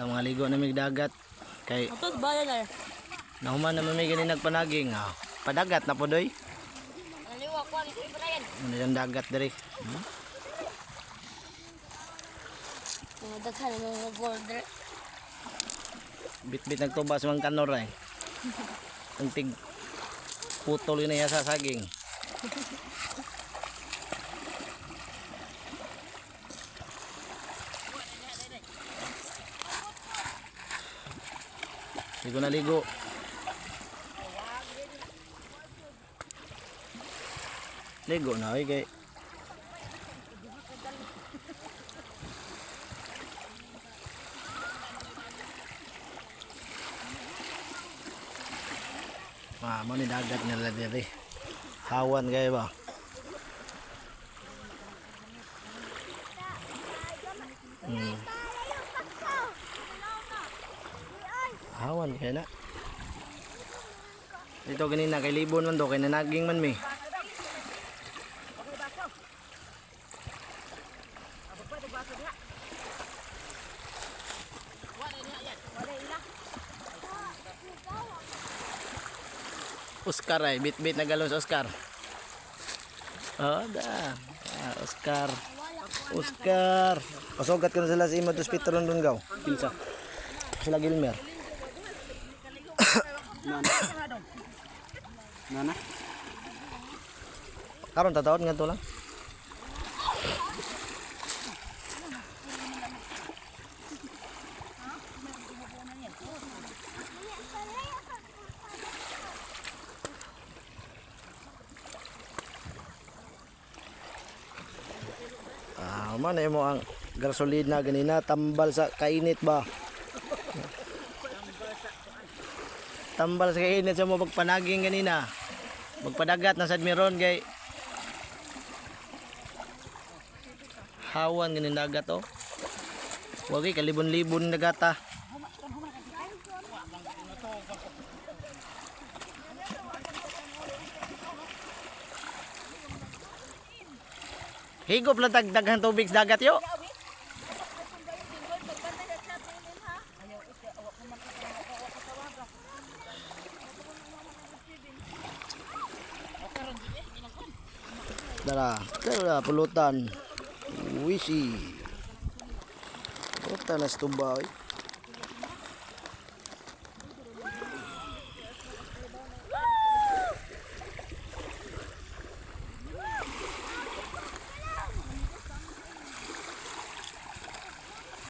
Ang mga ligo na mig dagat. Kay Atos bayan na. nahuman naman may ganin nagpanaging. Ah, padagat na po doy. Naliwa ko ang Brian. Ano yung dagat diri. Hmm? Daghan na mga border. Bit-bit nagtuba sa mga kanor ay. Ang tig putol yun na sa saging. Ligo na ligo. Ligo na oy kay Ah, mo ni dagat nila diri. Hawan kay ba? Hawan kay na. Ito ganina kay libon man do kay nanaging man mi. Oscar ay bit-bit na galon sa Oscar. Oh, da. Ah, Oscar. Oscar. Pasugat ka na sila sa imo dos Peter doon gaw. Pinsa. Sila Gilmer. Nana? Karon tataon nga to lang. Ah, man mo ang gasolina ganina tambal sa kainit ba? Tambal sa kainit sa mo pagpanaging ganina. Magpadagat na sad meron kay hawan ganin dagat oh. Wagi kalibon-libon na dagata. Higop lang tag daghan tubig sa dagat yo. Dara, dara pulutan. Wisi. Pulutan na stuba oy.